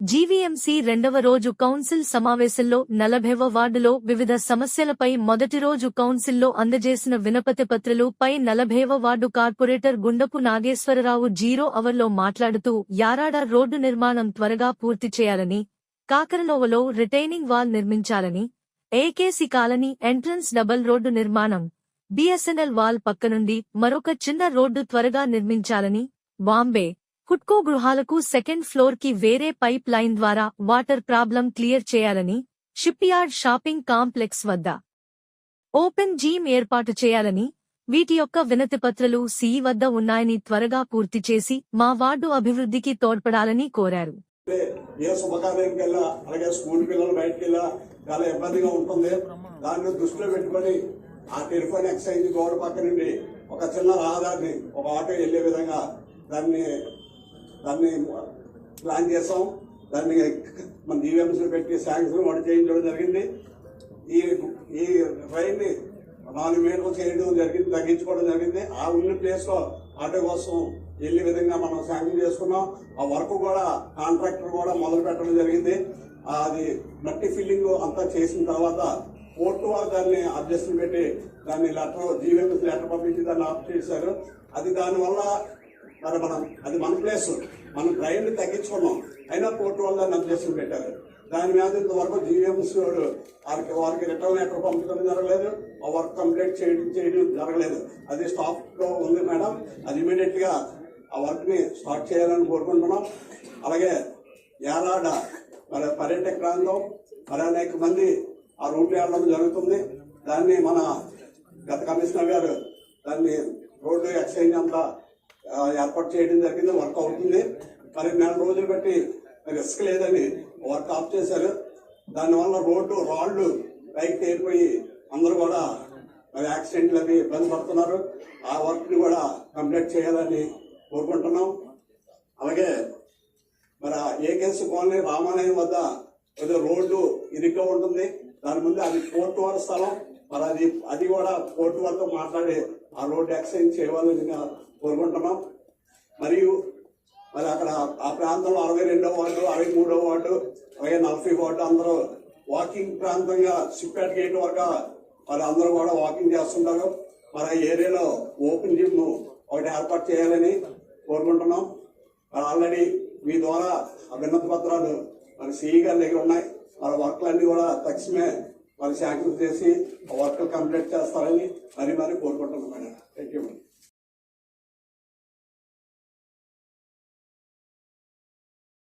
GVMC రెండవ రోజు council సమావేశంలో నలభైవ వార్డులో వివిధ సమస్యలపై మొదటి రోజు కౌన్సిల్లో అందజేసిన వినపతి పత్రలు పై నలభైవ ward corporator Gundapu Nageswararao zero అవర్లో మాట్లాడుతూ యారాడ రోడ్డు నిర్మాణం త్వరగా పూర్తి చేయాలని కాకరలోవలో రిటైనింగ్ వాల్ నిర్మించాలని AKC colony entrance double road నిర్మాణం బిఎస్ఎన్ఎల్ వాల్ పక్కనుండి మరొక చిన్న రోడ్డు త్వరగా నిర్మించాలని బాంబే హుడ్కో గృహాలకు సెకండ్ ఫ్లోర్కి వేరే పైప్ లైన్ ద్వారా వాటర్ ప్రాబ్లం క్లియర్ చేయాలని షిప్యార్డ్ షాపింగ్ కాంప్లెక్స్ వద్ద ఓపెన్ జీమ్ ఏర్పాటు చేయాలని వీటి యొక్క వినతిపత్రలు సీ వద్ద ఉన్నాయని త్వరగా పూర్తి చేసి మా వార్డు అభివృద్ధికి తోడ్పడాలని కోరారు. ఏ శుభకార్యానికి వెళ్ళా అలాగే స్కూల్ పిల్లలు బయటకు వెళ్ళా చాలా ఇబ్బందిగా ఉంటుంది. దాన్ని దృష్టిలో పెట్టుకొని ఆ టెలిఫోన్ ఎక్స్చేంజ్ గోడ పక్క నుండి ఒక చిన్న రహదారిని ఒక ఆటో వెళ్ళే విధంగా దాన్ని దాన్ని ప్లాన్ చేసాం దాన్ని మన జీవీఎంసీ పెట్టి శాంక్షన్ వాడు చేయించడం జరిగింది. ఈ ఈ రైల్ని నాలుగు మీటర్లు చేయడం జరిగింది తగ్గించుకోవడం జరిగింది. ఆ ఉన్న ప్లేస్లో ఆటో కోసం వెళ్ళే విధంగా మనం శాంక్షన్ చేసుకున్నాం. ఆ వర్క్ కూడా కాంట్రాక్టర్ కూడా మొదలు పెట్టడం జరిగింది. అది మట్టి ఫిల్లింగ్ అంతా చేసిన తర్వాత కోర్టు వారు దాన్ని అడ్జస్ట్ పెట్టి దాన్ని లెటర్ జీవీఎంసీ లెటర్ పంపించి దాన్ని ఆఫ్ చేశారు. అది దానివల్ల మరి మనం అది మన ప్లేస్ మనం డ్రైవ్ని తగ్గించుకున్నాం. అయినా కోర్టు వల్ల దాన్ని అడ్జస్ట్మెంట్ పెట్టారు. దాని మీద ఇంతవరకు జీవీఎంస్ వారికి వారికి రిటర్న్ ఎక్కడ పంపించడం జరగలేదు. ఆ వర్క్ కంప్లీట్ చేయడం చేయడం జరగలేదు. అది స్టాప్లో ఉంది మేడం అది ఇమీడియట్గా ఆ వర్క్ని స్టార్ట్ చేయాలని కోరుకుంటున్నాం. అలాగే యాలాడ మరి పర్యాటక ప్రాంతం మరి అనేక మంది ఆ రూట్ వెళ్ళడం జరుగుతుంది. దాన్ని మన గత కమిషనర్ గారు దాన్ని రోడ్డు ఎక్స్చేంజ్ అంతా ఏర్పాటు చేయడం జరిగింది వర్క్ అవుతుంది. మరి నెల రోజులు బట్టి రిస్క్ లేదని వర్క్ ఆఫ్ చేశారు. దానివల్ల రోడ్డు రాళ్ళు పైకి తేలిపోయి అందరూ కూడా మరి యాక్సిడెంట్లు అవి ఇబ్బంది పడుతున్నారు. ఆ వర్క్ని కూడా కంప్లీట్ చేయాలని కోరుకుంటున్నాం. అలాగే మరి ఏకేఎస్ కాలనీ రామాలయం వద్ద ఏదో రోడ్డు ఇరుగ్గా ఉంటుంది. దాని ముందు అది కోర్టు వారి స్థలం. మరి అది అది కూడా కోర్టు వారితో మాట్లాడి ఆ రోడ్డు ఎక్స్చేంజ్ చేయాలని కోరుకుంటున్నాం. మరియు మరి అక్కడ ఆ ప్రాంతంలో అరవై రెండో వార్డు అరవై మూడో వార్డు అలాగే నలభై వార్డు అందరూ వాకింగ్ ప్రాంతంగా సిప్పాట్ గేట్ వరకు మరి అందరూ కూడా వాకింగ్ చేస్తుంటారు. మరి ఆ ఏరియాలో ఓపెన్ జిమ్ ఒకటి ఏర్పాటు చేయాలని కోరుకుంటున్నాం. మరి ఆల్రెడీ మీ ద్వారా ఆ విన్నత పత్రాలు మరి సిఈ గారి దగ్గర ఉన్నాయి. మరి వర్క్లన్నీ కూడా తక్షణమే మరి శాంక్షన్ చేసి ఆ వర్క్ కంప్లీట్ చేస్తారని మరి మరి కోరుకుంటున్నాం మేడం. Thank you